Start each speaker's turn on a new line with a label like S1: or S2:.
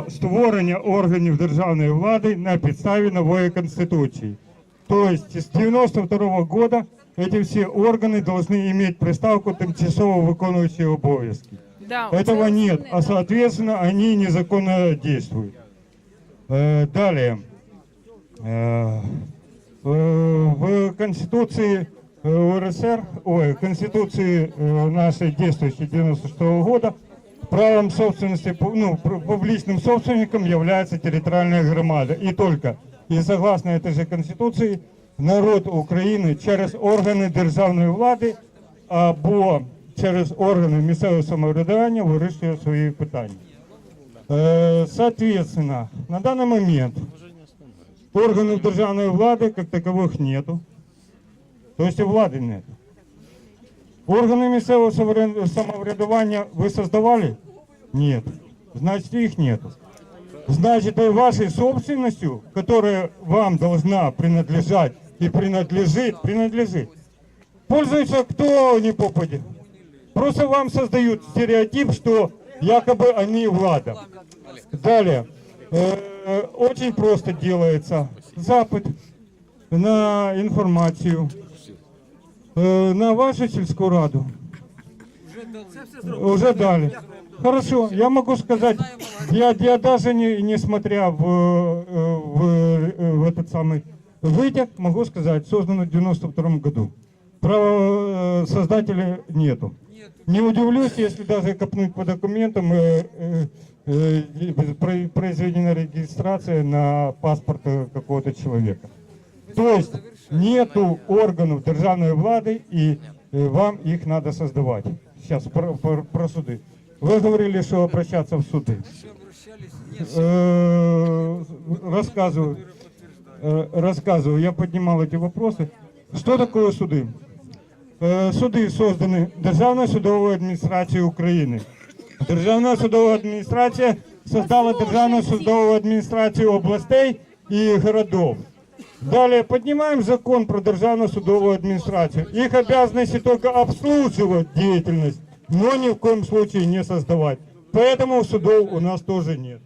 S1: про створення органів державної влади на підставі нової конституції. То есть с 92 года эти все органы должны иметь приставку тимчасово виконуючі обов'язки.
S2: Да,
S1: Этого
S2: це
S1: нет,
S2: основне,
S1: а
S2: да.
S1: соответственно они незаконно действуют. Э, Далее. Э, э, В Конституции э, УРСР, ой, Конституции э, нашей действующей 96 года правом собственности, пу- ну, пр- публичным собственником является территориальная громада. И только, и согласно этой же Конституции, народ України через органи державної влади або через органи місцевого самоврядування вирішує свої питання. Э, Соответственно, на данный момент органов державной влады как таковых нету. То есть и влады нет. Органы місцевого самовря- самоврядування ви создавали? Нет. Значит, их нету. Значит, и вашей собственностью, которая вам должна принадлежать и принадлежит, принадлежит, пользуется кто не попадет. Просто вам создают стереотип, что якобы они влада. Далее. Э, Очень просто делается запит на информацию э, на вашу сельскую раду. Уже дали. Хорошо, я могу сказать, я, я даже не, несмотря в, э, в, э, в этот самый вытек, могу сказать, создано в 92 году. Право э, создателя нету. Не удивлюсь, если даже копнуть по документам, э, э, про- произведена регистрация на паспорт какого-то человека. То есть нету органов державной влады, и вам их надо создавать. Сейчас про, про- про суды. Вы говорили, что обращаться в суды. Э, Рассказываю. Э, Рассказываю. Я поднимал эти вопросы. Что такое суды? Е, Суди создані Державною судовою адміністрацією України. Державна судова адміністрація создала Державную судовую администрацию областей и городов. Далее поднимаем закон про Державную судовую администрацию. Их обязанности только обслуживать деятельность, но ни в коем случае не создавать. Поэтому судов у нас тоже нет.